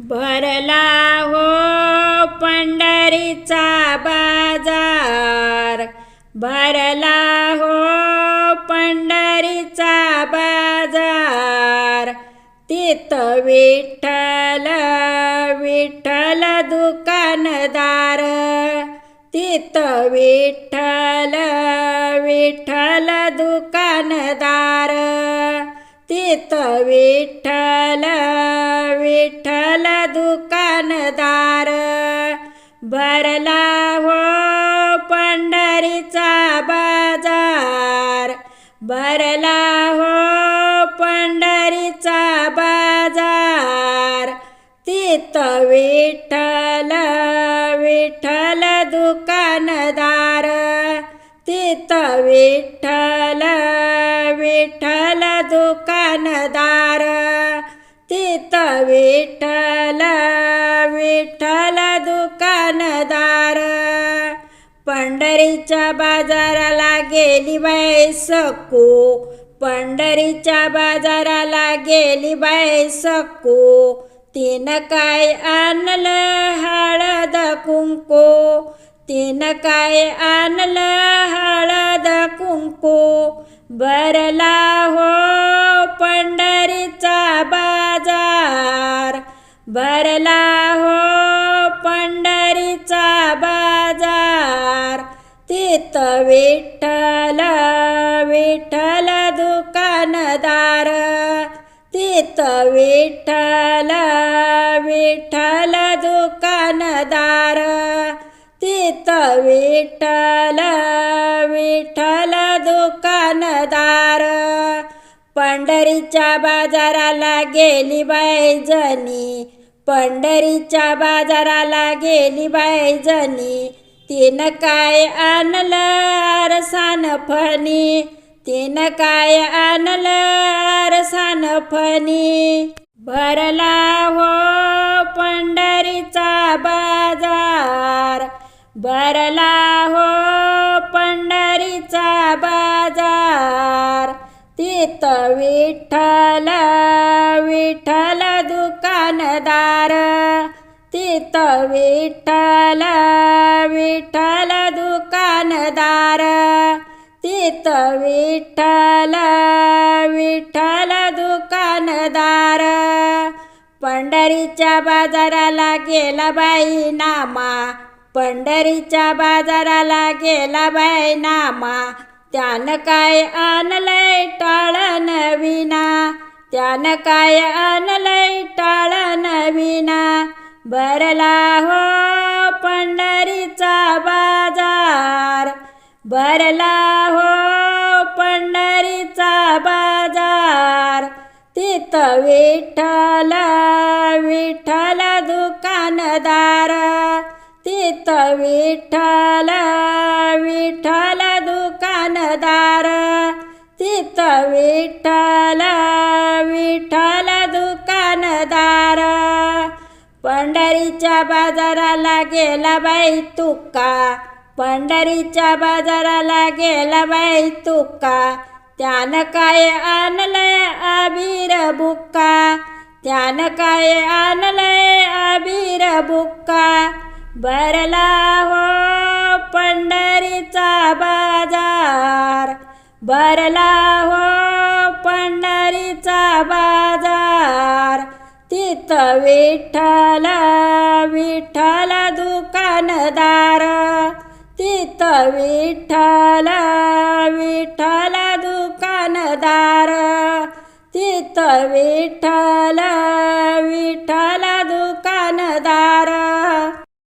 भरला हो पंढरीचा बाजार. भरला हो पंढरीचा बाजार. तिथं विठ्ठल विठ्ठल दुकानदार. तिथं विठ्ठल विठ्ठल दुकानदार. तिथं विठ्ठल विठ्ठल दुकानदार भरला हो पंढरीचा बाजार. भरला हो पंढरीचा बाजार. तिथं विठ्ठल विठ्ठल दुकानदार तिथं विठ्ठल दुकानदार. तिथं विठ्ठल विठ्ठल दुकानदार. पंढरीच्या बाजाराला गेली बाई सकू. पंढरीच्या बाजाराला गेली बाई सकू. तिनं काय आणलं हळद कुंकू? तिनं काय आणलं हळद कुंकू? भरला हो पंढरीचा बाजार. भरला हो पंढरीचा बाजार. तिथं विठ्ठल विठ्ठल दुकानदार. तिथं विठ्ठल विठ्ठल दुकानदार. विठ्ठल विठ्ठल दुकानदार पंढरीच्या बाजाराला गेली बाई पंढरीच्या बाजाराला गेली बाई तिनं काय आणलं अरसान फणी? तिनं काय आणलं अरसान फणी? भरला हो पंढरीचा बा भरला हो पंढरीचा बाजार. तिथं विठ्ठल विठ्ठल दुकानदार. तिथं विठ्ठल विठ्ठल दुकानदार. तिथं विठ्ठल विठ्ठल दुकानदार. पंढरीच्या बाजाराला गेला बाई नामा. पंढरीच्या बाजाराला गेला बाय नामा त्यानं काय आणलंय टाळ नवीना. त्यानं काय आणलंय टाळ नवीना. भरला हो पंढरीचा बाजार. भरला हो पंढरीचा बाजार. तिथं विठ्ठल विठ्ठल तिथ विठ्ठल विठ्ठल दुकानदार तिथ विठ्ठल विठ्ठल दुकानदार पंढरीच्या बाजाराला गेला बाई तुका. पंढरीच्या बाजाराला गेला बाई तुका. त्यानं काय आणलंय आबीर बुक्का? त्यानं काय आणलंय आबीर बुक्का? भरला हो पंढरीचा बाजार. भरला हो पंढरीचा बाजार. तिथं विठ्ठल विठ्ठल दुकानदार. तिथं विठ्ठल विठ्ठल दुकानदार. तिथं विठ्ठल विठ्ठल